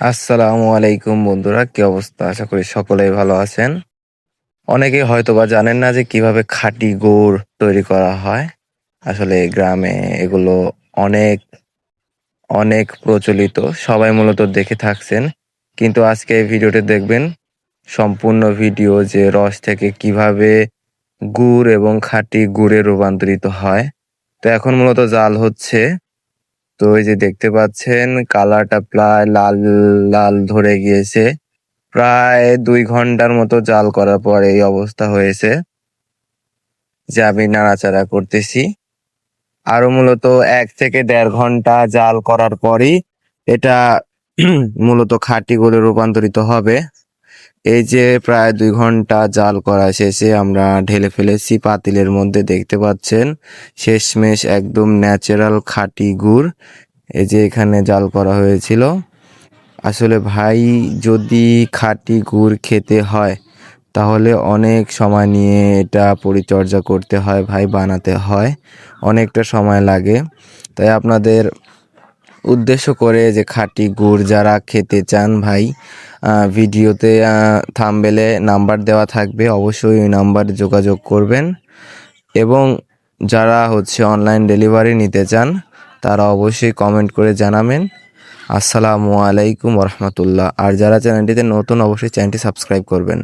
আসসালামু আলাইকুম বন্ধুরা, কি অবস্থা? আশা করি সকলেই ভালো আছেন। অনেকেই হয়তোবা জানেন না যে কীভাবে খাঁটি গুড় তৈরি করা হয়। আসলে গ্রামে এগুলো অনেক অনেক প্রচলিত, সবাই মূলত দেখে থাকছেন। কিন্তু আজকে এই ভিডিওতে দেখবেন সম্পূর্ণ ভিডিও যে রস থেকে কীভাবে গুড় এবং খাঁটি গুড়ে রূপান্তরিত হয়। তো এখন মূলত জাল হচ্ছে তো এই যে দেখতে পাচ্ছেন, কালারটা প্রায় লাল লাল ধরে গিয়েছে। প্রায় দুই ঘণ্টার মতো জাল করার পর এই অবস্থা হয়েছে। যে আমি নাড়াচাড়া করতেছি। আরও মূলত এক থেকে দেড় ঘণ্টা জাল করার পরই এটা মূলত খাঁটি গুড়ে রূপান্তরিত হবে। এই যে প্রায় দুই ঘণ্টা জাল করা শেষে আমরা ঢেলে ফেলেছি পাতিলের মধ্যে, দেখতে পাচ্ছেন? শেষমেশ একদম ন্যাচারাল খাঁটি গুড়। এই যে এখানে জাল করা হয়েছিল। আসলে ভাই, যদি খাঁটি গুড় খেতে হয়, তাহলে অনেক সময় নিয়ে এটা পরিচর্যা করতে হয় ভাই, বানাতে হয়। অনেকটা সময় লাগে। তাই আপনাদের উদ্দেশ্য করে যে খাঁটি গুড় যারা খেতে চান ভাই ভিডিওতে থামবেলে নাম্বার দেওয়া থাকবে। অবশ্যই ওই নাম্বারে যোগাযোগ করবেন। এবং যারা হচ্ছে অনলাইন ডেলিভারি নিতে চান, তারা অবশ্যই কমেন্ট করে জানাবেন। আসসালামু আলাইকুম রহমতুল্লাহ। আর যারা চ্যানেলটিতে নতুন, অবশ্যই চ্যানেলটি সাবস্ক্রাইব করবেন।